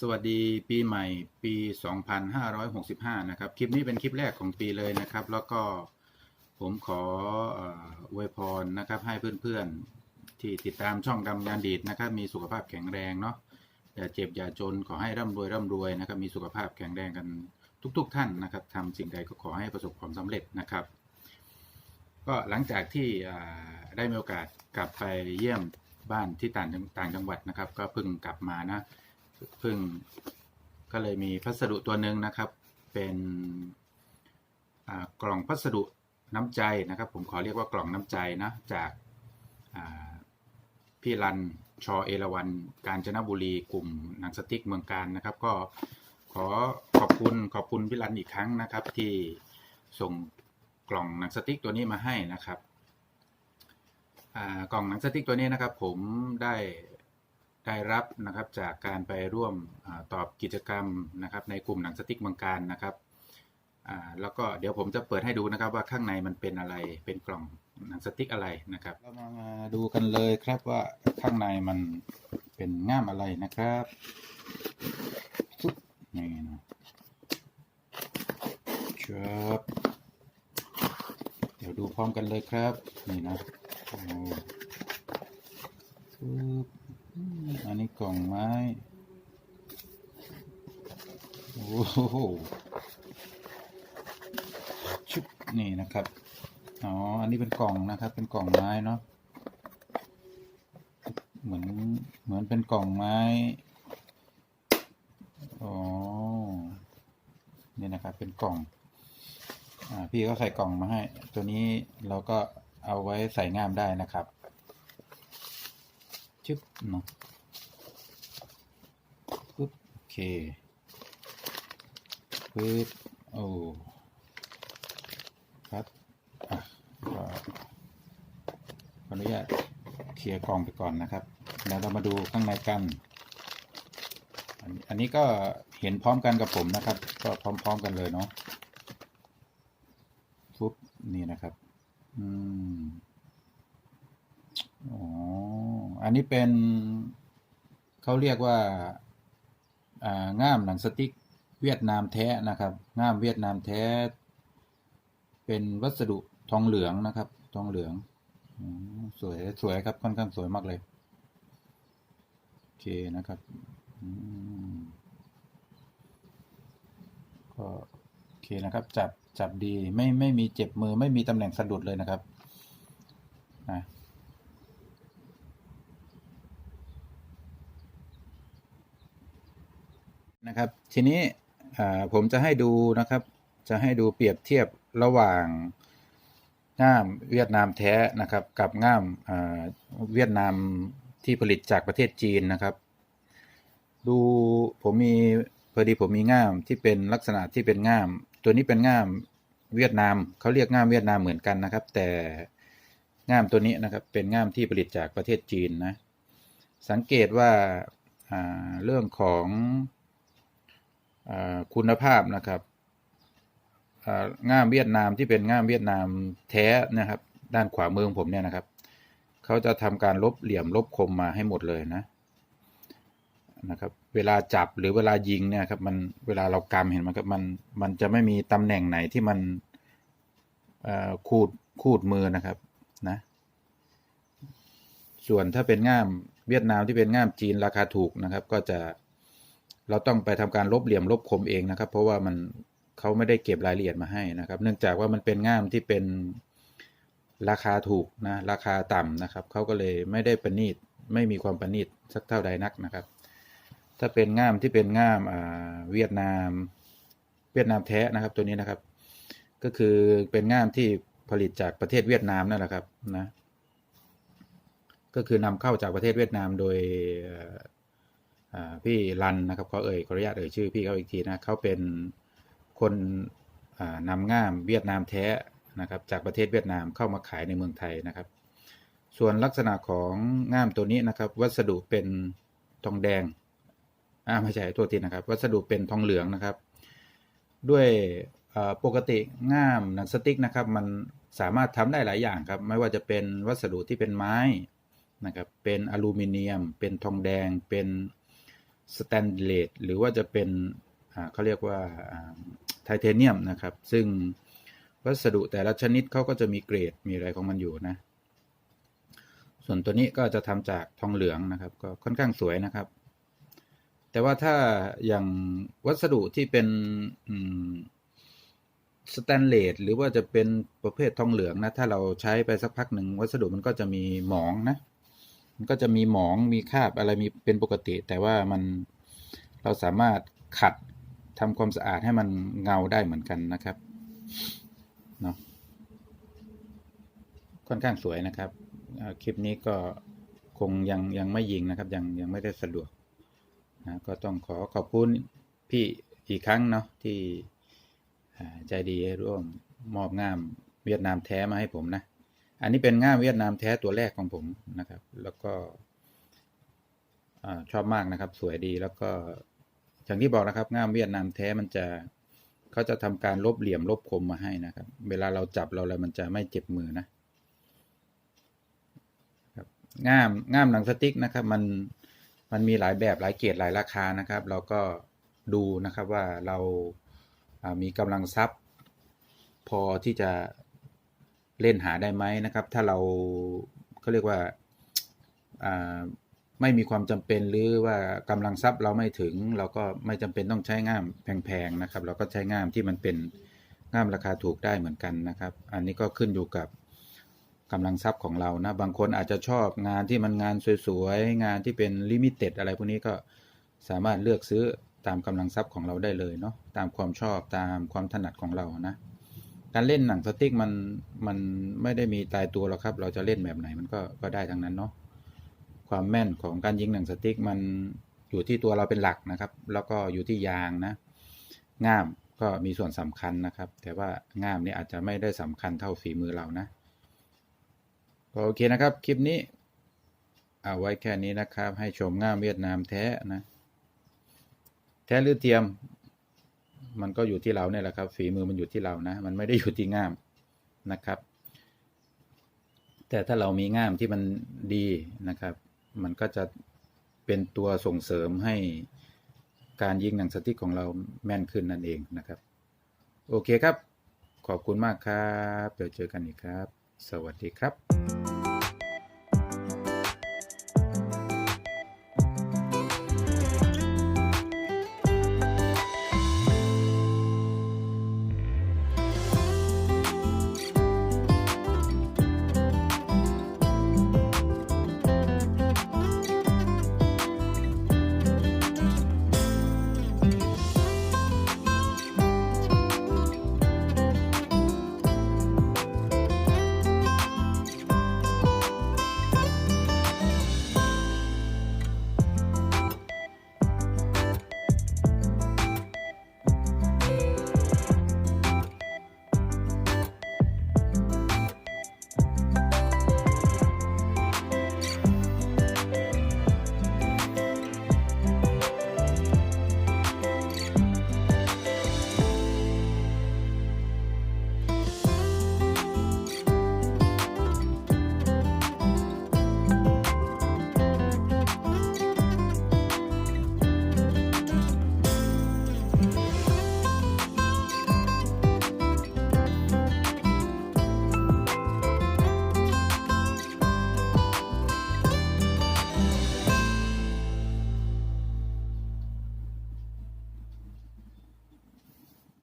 สวัสดีปีใหม่ปี 2565 นะครับ คลิปนี้เป็นคลิปแรกของปีเลยนะครับ แล้วก็ผมขออวยพรนะครับ ให้เพื่อนๆที่ติดตามช่องดำยานดีดนะครับ มีสุขภาพแข็งแรงเนาะอย่าเจ็บอย่าจนขอให้ร่ำรวยร่ำรวยนะครับ มีสุขภาพแข็งแรงกันทุก ๆ ท่านนะครับทำสิ่งใดก็ขอให้ประสบความสำเร็จนะครับ ก็หลังจากที่ได้มีโอกาสกลับไปเยี่ยมบ้านที่ต่างจังต่างจังหวัดนะครับ ก็เพิ่งกลับมานะ เพิ่งก็เลยมีพัสดุตัวหนึ่งนะครับ เป็นกล่องพัสดุน้ำใจนะครับ ผมขอเรียกว่ากล่องน้ำใจนะจากาพี่รันชอเอราวันกาญจนบุรีกลุ่มหนังสติ๊กเมืองการนะครับ ก็ขอขอบคุณขอบคุณพี่รันอีกครั้งนะครับ ที่ส่งกล่องหนังสติ๊กตัวนี้มาให้นะครับกล่องหนังสติ๊กตัวนี้นะครับ ผมได้ ได้รับนะครับจากการไปร่วมอตอบกิจกรรมนะครับในกลุ่มหนังสติ๊กเมืองการนะครับแล้วก็เดี๋ยวผมจะเปิดให้ดูนะครับว่าข้างในมันเป็นอะไรเป็นกล่องหนังสติ๊กอะไรนะครับ เรามามาดูกันเลยครับว่าข้างในมันเป็นง่ามอะไรนะครับซุบนี่นะครับเดี๋ยวดูพร้อมกันเลยครับนี่นะโอ้ปึ๊บ อืมอันนี้ กล่องไม้ โอ้โหชุบนี่นะครับ อ๋อ อันนี้เป็นกล่องนะครับ เป็นกล่องไม้เนาะ เหมือน เหมือนเป็นกล่องไม้ อ๋อ นี่นะครับ เป็นกล่อง อ่า พี่ก็ใส่กล่องมาให้ ตัวนี้เราก็เอาไว้ใส่งามได้นะครับ ชึบเนาะ เคปึ๊บโอ้ครับอะก็ขออนุญาตเคลียร์กล่องไปก่อนนะครับแล้วเรามาดูข้างในกัน อันนี้ก็เห็นพร้อมกันกับผมนะครับ ก็พร้อม ๆ กันเลยเนาะปุ๊บนี่นะครับ อืมอ๋อ อันนี้เป็นเขาเรียกว่า ง่ามหนังสติ๊กเวียดนามแท้นะครับ ง่ามเวียดนามแท้ เป็นวัสดุทองเหลืองนะครับ ทองเหลืองสวยสวยครับค่อนข้างสวยมากเลย โอเคนะครับก็โอเคนะครับ จับจับดีไม่ไม่มีเจ็บมือไม่มีตำแหน่งสะดุดเลยนะครับอะ นะครับ ทีนี้ผมจะให้ดูนะครับ จะให้ดูเปรียบเทียบระหว่างง่ามเวียดนามแท้นะครับ กับง่ามเวียดนามที่ผลิตจากประเทศจีนนะครับ ดูผมมีพอดีผมมีง่ามที่เป็นลักษณะที่เป็นง่าม ตัวนี้เป็นง่ามเวียดนามเขาเรียกง่ามเวียดนามเหมือนกันนะครับ แต่ง่ามตัวนี้นะครับเป็นง่ามที่ผลิตจากประเทศจีนนะสังเกตว่าเรื่องของ คุณภาพนะครับง่ามเวียดนามที่เป็นง่ามเวียดนามแท้นะครับ ด้านขวามือของผมเนี่ยนะครับเขาจะทำการลบเหลี่ยมลบคมมาให้หมดเลยนะนะครับ เวลาจับหรือเวลายิงเนี่ยครับมันเวลาเรากำเห็นไหมครับมันมันจะไม่มีตำแหน่งไหนที่มันเอ่อคูดคูดมือนะครับนะส่วนถ้าเป็นง่ามเวียดนามที่เป็นง่ามจีนราคาถูกนะครับ ก็จะ เราต้องไปทำการลบเหลี่ยมลบคมเองนะครับ เพราะว่ามันเขาไม่ได้เก็บรายละเอียดมาให้นะครับ เนื่องจากว่ามันเป็นง่ามที่เป็นราคาถูกนะราคาต่ำนะครับเขาก็เลยไม่ได้ประณีตไม่มีความประณีตสักเท่าใดนักนะครับ ถ้าเป็นง่ามที่เป็นง่ามอ่าเวียดนาม เวียดนามแท้นะครับตัวนี้นะครับ ก็คือเป็นง่ามที่ผลิตจากประเทศเวียดนามนั่นแหละครับนะก็คือนำเข้าจากประเทศเวียดนามโดย พี่รันนะครับเขาเอ่ยขออนุญาตเอ่ยชื่อพี่เขาอีกทีนะเขาเป็นคนนำง่ามเวียดนามแท้นะครับจากประเทศเวียดนามเข้ามาขายในเมืองไทยนะครับ ส่วนลักษณะของง่ามตัวนี้นะครับ วัสดุเป็นทองแดงอ่าไม่ใช่ตัวทีนะครับ วัสดุเป็นทองเหลืองนะครับ ด้วยปกติง่ามหนังสติ๊กนะครับ มันสามารถทำได้หลายอย่างครับ ไม่ว่าจะเป็นวัสดุที่เป็นไม้นะครับ เป็นอลูมิเนียม เป็นทองแดง เป็น สแตนเลสหรือว่าจะเป็นเขาเรียกว่าไทเทเนียมนะครับ ซึ่งวัสดุแต่ละชนิดเขาก็จะมีเกรดมีอะไรของมันอยู่นะ ส่วนตัวนี้ก็จะทำจากทองเหลืองนะครับ ก็ค่อนข้างสวยนะครับ แต่ว่าถ้าอย่างวัสดุที่เป็นสแตนเลสหรือว่าจะเป็นประเภททองเหลืองนะ ถ้าเราใช้ไปสักพักหนึ่งวัสดุมันก็จะมีหมองนะ มันก็จะมีหมองมีคราบอะไรมีเป็นปกติ แต่ว่ามันเราสามารถขัดทำความสะอาดให้มันเงาได้เหมือนกันนะครับเนาะค่อนข้างสวยนะครับ คลิปนี้ก็คงยังยังไม่ยิงนะครับ ยังยังไม่ได้สะดวกนะก็ต้องขอขอบคุณพี่อีกครั้งเนาะที่ใจดีร่วมมอบงามเวียดนามแท้มาให้ผมนะ อันนี้เป็นง่ามเวียดนามแท้ตัวแรกของผมนะครับ แล้วก็อชอบมากนะครับ สวยดีแล้วก็อย่างที่บอกนะครับง่ามเวียดนามแท้มันจะเขาจะทำการลบเหลี่ยมลบคมมาให้นะครับ เวลาเราจับเราอะไรมันจะไม่เจ็บมือนะครับง่ามง่ามหนังสติ๊กนะครับ มันมันมีหลายแบบหลายเกรดหลายราคานะครับ เราก็ดูนะครับว่าเราามีกำลังทรัพย์ พอที่จะ เล่นหาได้ไหมนะครับ ถ้าเราเขาเรียกว่าไม่มีความจำเป็นหรือว่ากำลังทรัพย์เราไม่ถึง เราก็ไม่จำเป็นต้องใช้ง่ามแพงๆนะครับ เราก็ใช้ง่ามที่มันเป็นง่ามราคาถูกได้เหมือนกันนะครับ อันนี้ก็ขึ้นอยู่กับกำลังทรัพย์ของเรานะ บางคนอาจจะชอบงานที่มันงานสวยๆ งานที่เป็นลิมิเต็ดอะไรพวกนี้ก็สามารถเลือกซื้อตามกำลังทรัพย์ของเราได้เลยเนาะตามความชอบตามความถนัดของเรานะ การเล่นหนังสติ๊กมันมันไม่ได้มีตายตัวหรอกครับ เราจะเล่นแบบไหนมันก็ก็ได้ทั้งนั้นเนาะความแม่นของการยิงหนังสติ๊กมันอยู่ที่ตัวเราเป็นหลักนะครับ แล้วก็อยู่ที่ยางนะ ง่ามก็มีส่วนสำคัญนะครับ แต่ว่าง่ามนี่อาจจะไม่ได้สำคัญเท่าฝีมือเรานะก็โอเคนะครับ คลิปนี้เอาไว้แค่นี้นะครับ ให้ชมง่ามเวียดนามแท้นะ แท้หรือเทียม มันก็อยู่ที่เราเนี่ยแหละครับ ฝีมือมันอยู่ที่เรานะ มันไม่ได้อยู่ที่ง่ามนะครับ แต่ถ้าเรามีง่ามที่มันดีนะครับ มันก็จะเป็นตัวส่งเสริมให้การยิงหนังสติ๊กของเราแม่นขึ้นนั่นเองนะครับ โอเคครับ ขอบคุณมากครับ เดี๋ยวเจอกันอีกครับ สวัสดีครับ